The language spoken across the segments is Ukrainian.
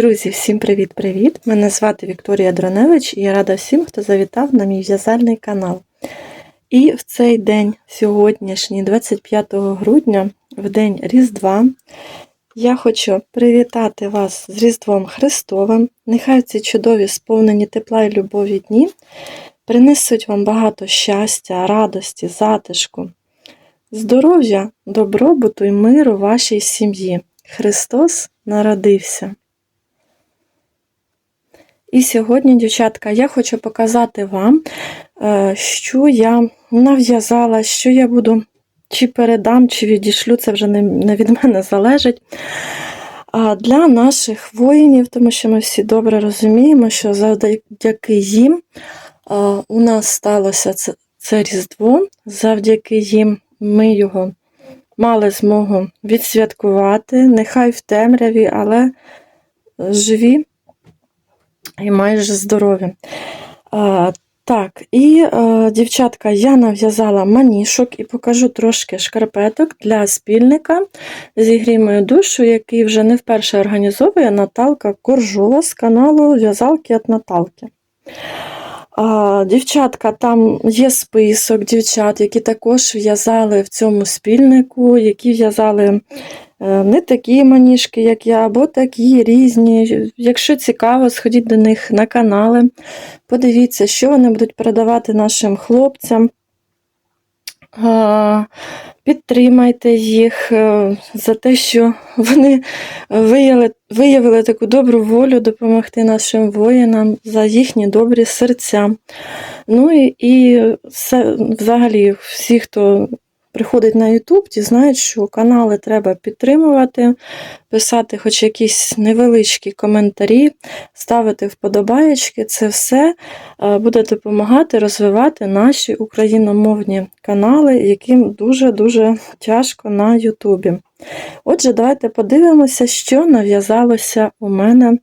Друзі, всім привіт-привіт! Мене звати Вікторія Дроневич і я рада всім, хто завітав на мій в'язальний канал. І в цей день, сьогоднішній, 25 грудня, в день Різдва, я хочу привітати вас з Різдвом Христовим. Нехай ці чудові, сповнені тепла і любові дні принесуть вам багато щастя, радості, затишку, здоров'я, добробуту і миру вашій сім'ї. Христос народився. І сьогодні, дівчатка, я хочу показати вам, е, що я нав'язала, що я буду чи передам, чи відішлю, це вже не не від мене залежить. А Для наших воїнів, тому що ми всі добре розуміємо, що завдяки їм е, у нас сталося це, це Різдво, завдяки їм ми його мали змогу відсвяткувати, нехай в темряві, але живі і майже здорові. А, Так, і, а, дівчатка, я нав'язала манішок і покажу трошки шкарпеток для спільника «Зігрій мою душу, який вже не вперше організовує Наталка Коржула з каналу В'язалки від Наталки. А, Дівчатка, там є список дівчат, які також в'язали в цьому спільнику, які в'язали е, не такі маніжки, як я, або такі різні. Якщо цікаво, сходіть до них на канали, подивіться, що вони будуть передавати нашим хлопцям. Підтримайте їх е, за те, що вони виявили, виявили таку добру волю допомогти нашим воїнам за їхні добрі серця. Ну і і взагалі всі, хто приходить на YouTube, ті знають, що канали треба підтримувати, писати хоч якісь невеличкі коментарі, ставити вподобаєчки. Це все е, буде допомагати розвивати наші україномовні канали, яким дуже-дуже тяжко на Ютубі. Отже, давайте подивимося, що нав'язалося у мене.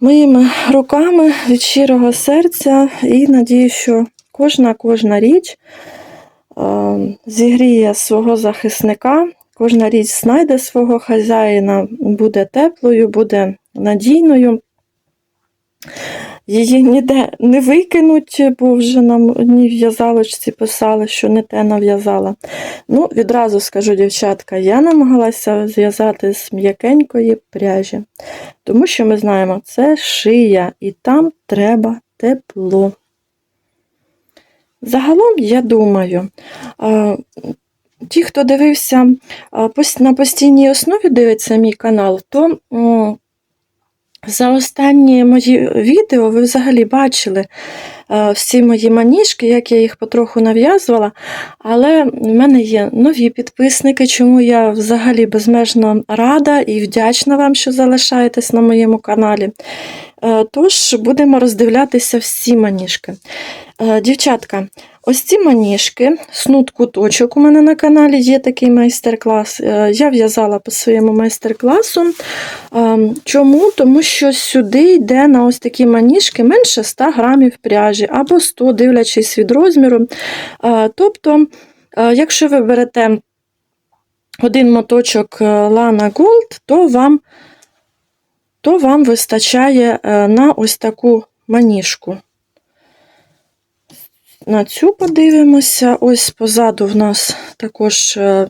Моїми руками від щирого серця, і надію, що кожна кожна річ зігріє свого захисника, кожна річ знайде свого хазяїна, буде теплою, буде надійною. Її ніде не викинуть, бо вже нам одній в'язалочці писали, що не те нав'язала. Ну, Відразу скажу, дівчатка, я намагалася зв'язати з м'якенької пряжі, тому що ми знаємо, це шия, і там треба тепло. Загалом, я думаю, ті, хто дивився на постійній основі, дивиться мій канал, то за останні мої відео ви взагалі бачили всі мої маніжки, як я їх потроху нав'язувала, але в мене є нові підписники, чому я взагалі безмежно рада і вдячна вам, що залишаєтесь на моєму каналі. Е, тож, будемо роздивлятися всі маніжки. Е, дівчатка, ось ці маніжки, снуд куточок у мене на каналі є такий майстер-клас. Е, я в'язала по своєму майстер-класу. Чому? Тому що сюди йде на ось такі маніжки менше 100 грамів пряжі або 100, дивлячись від розміру. Тобто, якщо ви берете один моточок Lana Gold, то вам то вам вистачає е, на ось таку маніжку. На цю подивимося, ось позаду в нас також, е,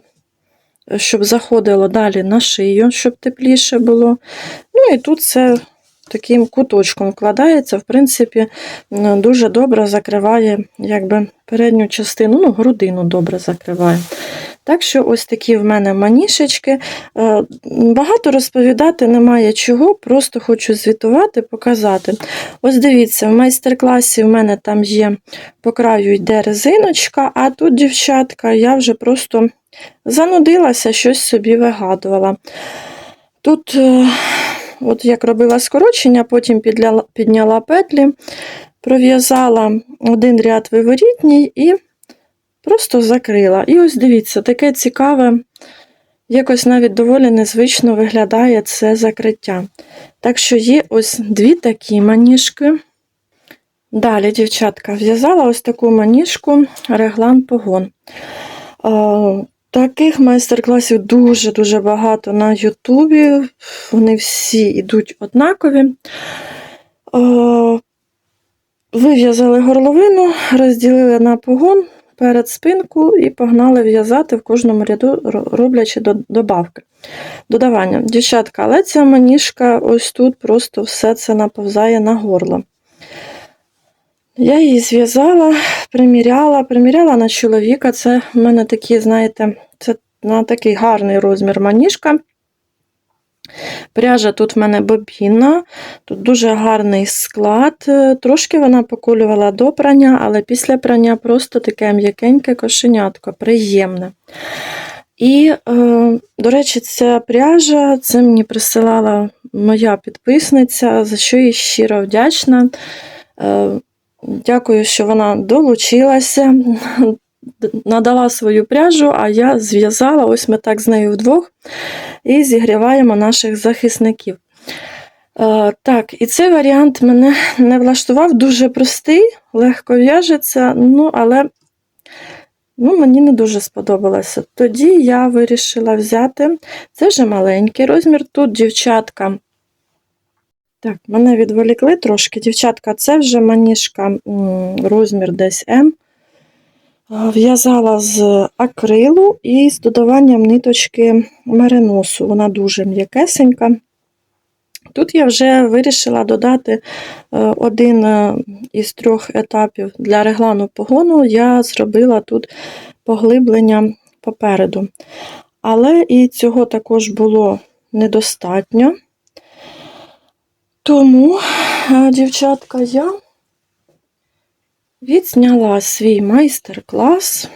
щоб заходило далі на шию, щоб тепліше було. Ну і тут це таким куточком вкладається, в принципі, дуже добре закриває якби, передню частину, ну, грудину добре закриває. Так що, ось такі в мене манішечки. Е, багато розповідати немає чого, просто хочу звітувати, показати. Ось дивіться, в майстер-класі в мене там є по краю йде резиночка, а тут, дівчатка, я вже просто занудилася, щось собі вигадувала. Тут, е, от як робила скорочення, потім підняла петлі, пров'язала один ряд виворітній і Просто закрила. І ось дивіться, таке цікаве, якось навіть доволі незвично виглядає це закриття. Так що є ось дві такі маніжки. Далі, дівчатка, в'язала ось таку маніжку реглан погон. Таких майстер-класів дуже-дуже багато на Ютубі. Вони всі йдуть однакові. Вив'язали горловину, розділили на погон перед спинку і погнали в'язати в кожному ряду, роблячи до- добавки. Додавання. Дівчатка, але ця маніжка ось тут просто все це наповзає на горло. Я її зв'язала, приміряла, приміряла на чоловіка. Це в мене такі, знаєте, це на такий гарний розмір маніжка. Пряжа тут в мене бобінна, тут дуже гарний склад. Е, Трошки вона поколювала до прання, але після прання просто таке м'якеньке кошенятко, приємне. І, е, до речі, ця пряжа, це мені присилала моя підписниця, за що їй щиро вдячна. Е, Дякую, що вона долучилася, надала свою пряжу, а я зв'язала, ось ми так з нею вдвох, і зігріваємо наших захисників. Е, Так, і цей варіант мене не влаштував, дуже простий, легко в'яжеться, ну, але ну, мені не дуже сподобалося. Тоді я вирішила взяти, це вже маленький розмір, тут дівчатка. Так, мене відволікли трошки. Дівчатка, це вже маніжка розмір десь М. В'язала з акрилу і з додаванням ниточки мериносу. Вона дуже м'якесенька. Тут я вже вирішила додати е, один е, із трьох етапів для реглану погону. Я зробила тут поглиблення попереду. Але і цього також було недостатньо. Тому, е, дівчатка, я відзняла свій майстер-клас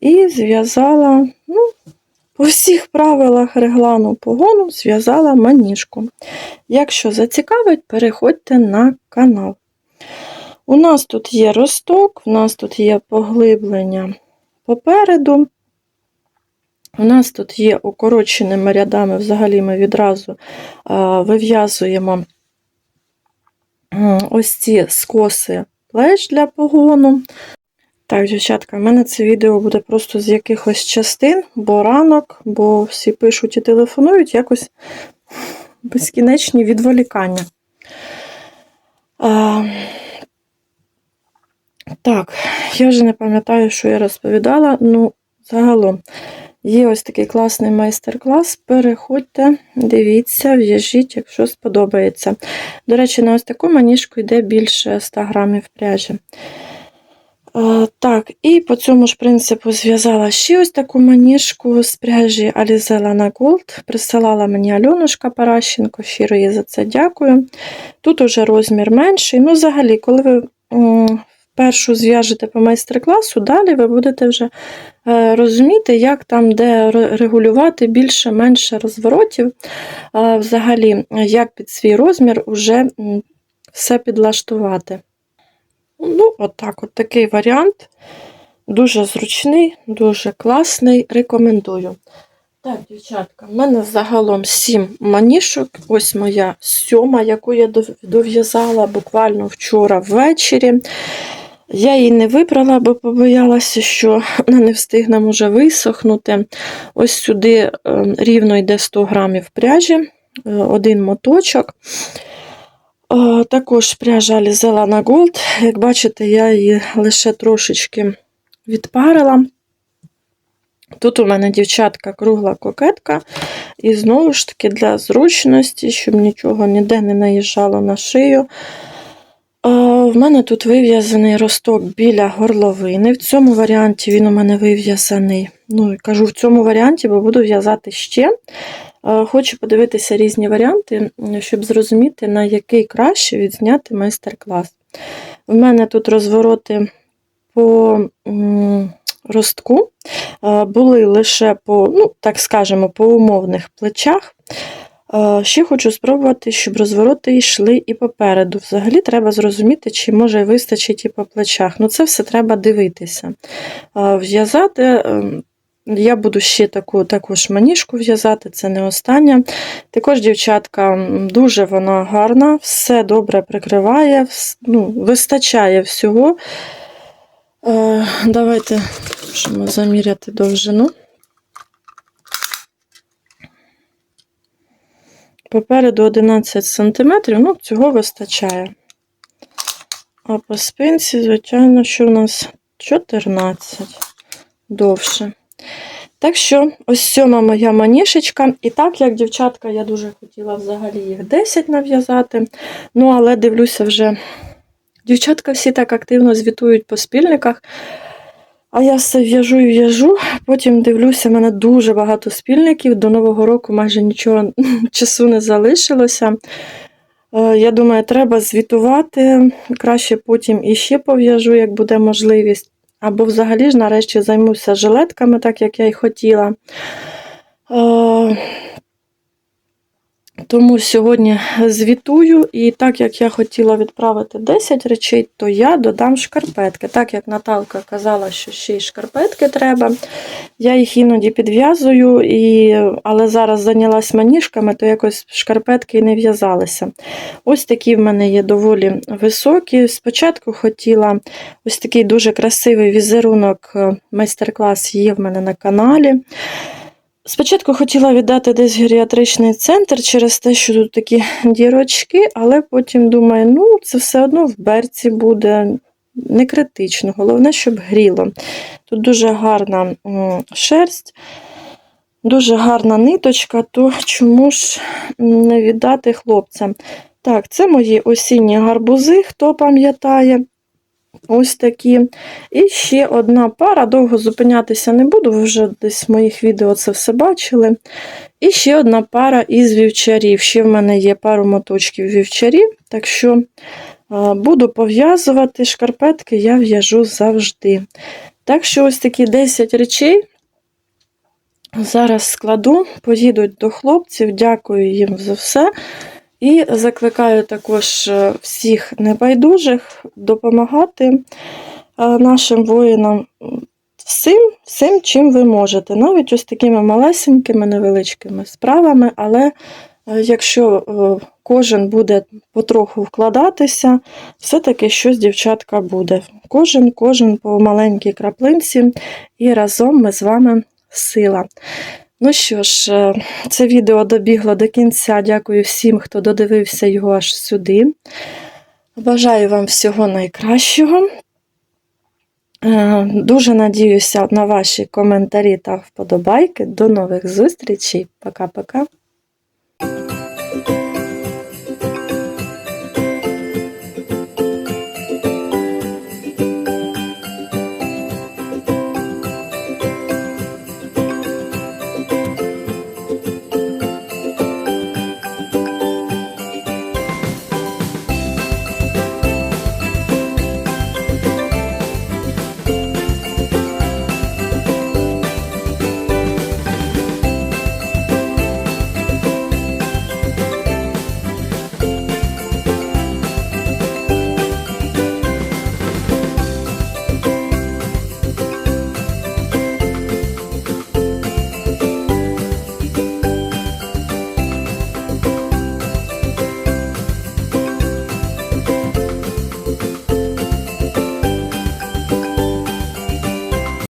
і зв'язала, ну, по всіх правилах реглану погону зв'язала маніжку. Якщо зацікавить, переходьте на канал. У нас тут є росток, у нас тут є поглиблення попереду. У нас тут є укороченими рядами, взагалі ми відразу вив'язуємо ось ці скоси плеч для погону. Так, дівчатка, в мене це відео буде просто з якихось частин, бо ранок, бо всі пишуть і телефонують, якось безкінечні відволікання. А, так, я вже не пам'ятаю, що я розповідала. Ну, загалом, є ось такий класний майстер-клас. Переходьте, дивіться, в'яжіть, якщо сподобається. До речі, на ось таку маніжку йде більше 100 грамів пряжі. Так, і по цьому ж принципу зв'язала ще ось таку маніжку з пряжі Alizella на Gold. Присилала мені Альонушка Паращенко, щиро їй за це дякую. Тут уже розмір менший. Ну, взагалі, коли ви першу зв'яжете по майстер-класу, далі ви будете вже е, розуміти, як там де регулювати більше-менше розворотів. Взагалі, як під свій розмір уже м, все підлаштувати. Ну, отак, от такий варіант. Дуже зручний, дуже класний. Рекомендую. Так, дівчатка, в мене загалом сім манішок. Ось моя сьома, яку я дов'язала буквально вчора ввечері. Я її не вибрала, бо побоялася, що вона не встигне може висохнути. Ось сюди е, рівно йде 100 грамів пряжі, е, один моточок. Е, Також пряжа Alizella на Gold. Як бачите, я її лише трошечки відпарила. Тут у мене дівчатка кругла кокетка. І знову ж таки для зручності, щоб нічого ніде не наїжджало на шию. В мене тут вив'язаний росток біля горловини. В цьому варіанті він у мене вив'язаний. Ну, кажу в цьому варіанті, бо буду в'язати ще. Хочу подивитися різні варіанти, щоб зрозуміти, на який краще відзняти майстер-клас. В мене тут розвороти по ростку були лише по, ну, так скажемо, по умовних плечах. Ще хочу спробувати, щоб розвороти йшли і попереду. Взагалі треба зрозуміти, чи може вистачить і по плечах. Ну, це все треба дивитися. В'язати. ем, я буду ще таку також маніжку в'язати, це не остання. Також, дівчатка, дуже вона гарна, все добре прикриває, ну, вистачає всього. Е, давайте Можемо заміряти довжину. Попереду 11 см, ну, цього вистачає. А по спинці, звичайно, що у нас 14 довше. Так що, ось сьома моя манішечка. І так, як дівчатка, я дуже хотіла взагалі їх 10 нав'язати. Ну, але дивлюся вже. Дівчатка всі так активно звітують по спільниках. А я все в'яжу і в'яжу. Потім дивлюся, в мене дуже багато спільників. До Нового року майже нічого часу не залишилося. Е, Я думаю, треба звітувати. Краще потім іще пов'яжу, як буде можливість. Або взагалі ж нарешті займуся жилетками, так як я й хотіла. Тому сьогодні звітую, і так як я хотіла відправити 10 речей, то я додам шкарпетки. Так як Наталка казала, що ще й шкарпетки треба. Я їх іноді підв'язую, і... але зараз зайнялась маніжками, то якось шкарпетки і не в'язалися. Ось такі в мене є доволі високі. Спочатку хотіла ось такий дуже красивий візерунок, е, майстер-клас є в мене на каналі. Спочатку хотіла віддати десь геріатричний центр через те, що тут такі дірочки, але потім думаю, ну це все одно в берці буде не критично. Головне, щоб гріло. Тут дуже гарна шерсть, дуже гарна ниточка, то чому ж не віддати хлопцям? Так, це мої осінні гарбузи, хто пам'ятає. Ось такі. І ще одна пара, довго зупинятися не буду, ви вже десь в моїх відео це все бачили. І ще одна пара із вівчарів. Ще в мене є пару моточків вівчарів, так що буду пов'язувати шкарпетки, я в'яжу завжди. Так що ось такі 10 речей. Зараз складу, поїдуть до хлопців, дякую їм за все. І закликаю також е, всіх небайдужих допомагати е, нашим воїнам всім, всім, чим ви можете. Навіть ось такими малесенькими, невеличкими справами, але е, якщо кожен буде потроху вкладатися, все-таки щось дівчатка буде. Кожен, кожен по маленькій краплинці, і разом ми з вами сила. Ну що ж, е, це відео добігло до кінця. Дякую всім, хто додивився його аж сюди. Бажаю вам всього найкращого. Е, Дуже надіюся на ваші коментарі та вподобайки. До нових зустрічей. Пока-пока.